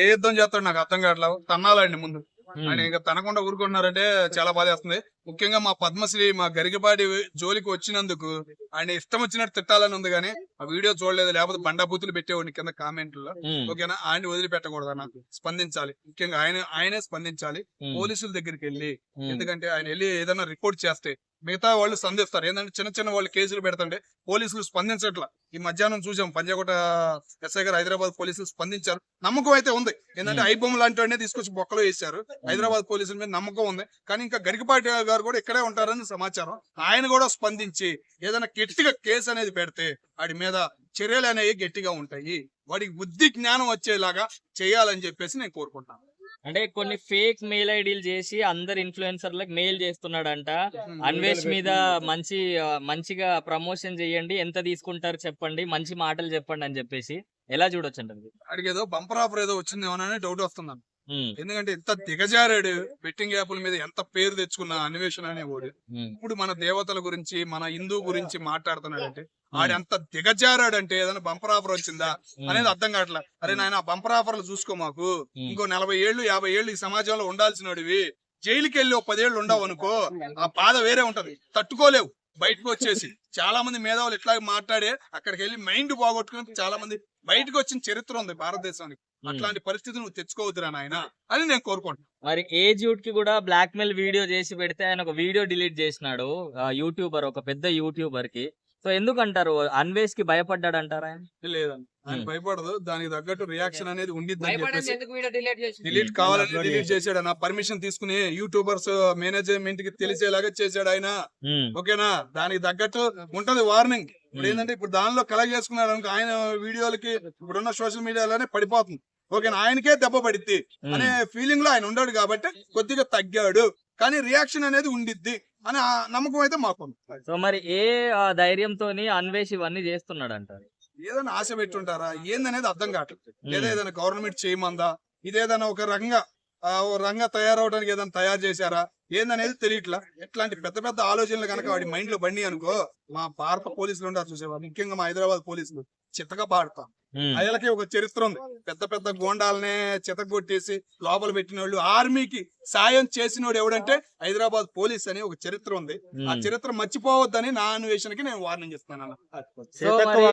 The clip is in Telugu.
ఏ యుద్ధం చేస్తాడు నాకు అర్థం కావట్లేదు. తన్నాలండి ముందు. ఆయన ఇంకా తనకుండా ఊరుకుంటున్నారంటే చాలా బాధేస్తుంది. ముఖ్యంగా మా పద్మశ్రీ మా గరికపాటి జోలికి వచ్చినందుకు ఆయన ఇష్టం వచ్చినట్టు తిట్టాలని ఉంది కానీ ఆ వీడియో చూడలేదు. లేకపోతే బండాబూతులు పెట్టేవాడిని కింద కామెంట్లో ఓకేనా? ఆయన వదిలిపెట్టకూడదు అన్న. స్పందించాలి. ముఖ్యంగా ఆయన ఆయనే స్పందించాలి. పోలీసుల దగ్గరికి వెళ్ళి. ఎందుకంటే ఆయన వెళ్ళి ఏదైనా రిపోర్ట్ చేస్తే మిగతా వాళ్ళు సంధిస్తారు. ఏంటంటే చిన్న చిన్న వాళ్ళు కేసులు పెడుతుంటే పోలీసులు స్పందించట్ల. ఈ మధ్యాహ్నం చూసాం పంజాగుట్ట ఎస్ఐ గారు హైదరాబాద్ పోలీసులు స్పందించారు. నమ్మకం అయితే ఉంది. ఏంటంటే. ఐబొమ్మ లాంటి వాడినే తీసుకొచ్చి బొక్కలో వేశారు. హైదరాబాద్ పోలీసుల మీద నమ్మకం ఉంది. కానీ ఇంకా గరికపాటి గారు కూడా ఇక్కడే ఉంటారని సమాచారం. ఆయన కూడా స్పందించి ఏదైనా గట్టిగా కేసు అనేది పెడితే వాడి మీద చర్యలు అనేవి గట్టిగా ఉంటాయి. వాడికి బుద్ధి జ్ఞానం వచ్చేలాగా చేయాలని చెప్పేసి నేను కోరుకుంటాను అంటే కొన్ని ఫేక్ మెయిల్ ఐడీలు చేసి అందరు ఇన్ఫ్లుయెన్సర్లకు మెయిల్ చేస్తున్నాడంట. అన్వేష్ మీద మంచి మంచిగా ప్రమోషన్ చేయండి ఎంత తీసుకుంటారు చెప్పండి మంచి మాటలు చెప్పండి అని చెప్పేసి. ఎలా చూడొచ్చు అండి అడిగేదో బంపర్ ఆఫర్ ఏదో వచ్చిందేమోనని డౌట్ వస్తున్నాను ఎందుకంటే ఎంత దిగజారాడు బెట్టింగ్ యాప్ల మీద ఎంత పేరు తెచ్చుకున్న అన్వేషణ అనేవాడు. ఇప్పుడు మన దేవతల గురించి మన హిందూ గురించి మాట్లాడుతున్నాడంటే ఆడు ఎంత దిగజారాడంటే ఏదైనా బంపర్ ఆఫర్ వచ్చిందా అనేది అర్థం కావట్లే. అరే నాయన బంపర్ ఆఫర్లు చూసుకో మాకు. ఇంకో నలభై ఏళ్ళు యాభై ఏళ్ళు ఈ సమాజంలో ఉండాల్సినోడివి. జైలుకి వెళ్ళి ఒక పదేళ్ళు ఉండవు అనుకో ఆ బాధ వేరే ఉంటది. తట్టుకోలేవు. బయటకు వచ్చేసి చాలా మంది మేధావులు ఇట్లా మాట్లాడే అక్కడికి వెళ్ళి మైండ్ పోగొట్టుకుని చాలా మంది బయటకు వచ్చిన చరిత్ర ఉంది భారతదేశానికి. అట్లాంటి పరిస్థితి నువ్వు తెచ్చుకోవద్దురా నాయన అని నేను కోరుకుంటున్నాను మరి ఏజ్ యూత్కి కూడా బ్లాక్ మెయిల్ వీడియో చేసి పెడితే ఆయన ఒక వీడియో డిలీట్ చేసినాడు ఆ, యూట్యూబర్ ఒక పెద్ద యూట్యూబర్కి సో ఎందుకు అంటారు అన్వేష్కి భయపడ్డాడు అంటారా? లేదండి. ఆయన Hmm. భయపడదు. దానికి తగ్గట్టు రియాక్షన్ అనేది ఉండిద్ది డిలీట్ కావాలని డిలీట్ చేశాడు. నా పర్మిషన్ తీసుకుని యూట్యూబర్స్ మేనేజ్మెంట్కి తెలిసేలాగా చేశాడు ఆయన. ఉమ్, ఓకేనా? దానికి తగ్గట్టు ఉంటది వార్నింగ్ ఇప్పుడు ఏంటంటే ఇప్పుడు దానిలో కలెక్ట్ చేసుకున్నాడు అనుకో ఆయన వీడియోలకి ఇప్పుడున్న సోషల్ మీడియాలోనే పడిపోతుంది. ఓకేనా? ఆయనకే దెబ్బ పడిద్ది. అనే ఫీలింగ్లో ఆయన ఉన్నాడు కాబట్టి కొద్దిగా తగ్గాడు. కానీ రియాక్షన్ అనేది ఉండిద్ది అని నమ్మకం అయితే మాకుంది సో మరి ఏ ఆ, ధైర్యంతోని అన్వేష్ ఇవన్నీ చేస్తున్నాడు అంటారు ఏదైనా ఆశ పెట్టుంటారా? ఏందనేది అర్థం కావట్లేదు లేదా ఏదైనా గవర్నమెంట్ చేయమందా? ఇదేదైనా ఒక రంగా రంగా తయారవడానికి ఏదైనా తయారు చేశారా? ఏందనేది తెలియట్లా? ఎట్లాంటి పెద్ద పెద్ద ఆలోచనలు కనుక వాడి మైండ్లో బండి అనుకో మా భారత పోలీసులు ఉంటారు చూసేవారు ముఖ్యంగా మా హైదరాబాద్ పోలీసులు. చిత్తగా పాడతాం. అయ్యలకి ఒక చరిత్ర ఉంది. పెద్ద పెద్ద గోండాలనే చితగొట్టేసి లోపల పెట్టిన వాళ్ళు ఆర్మీకి సాయం చేసినోడు ఎవడంటే హైదరాబాద్ పోలీస్ అని ఒక చరిత్ర ఉంది. ఆ. చరిత్ర మర్చిపోవద్దని నా అన్వేషణకి నేను వార్నింగ్ ఇస్తున్నాను మరి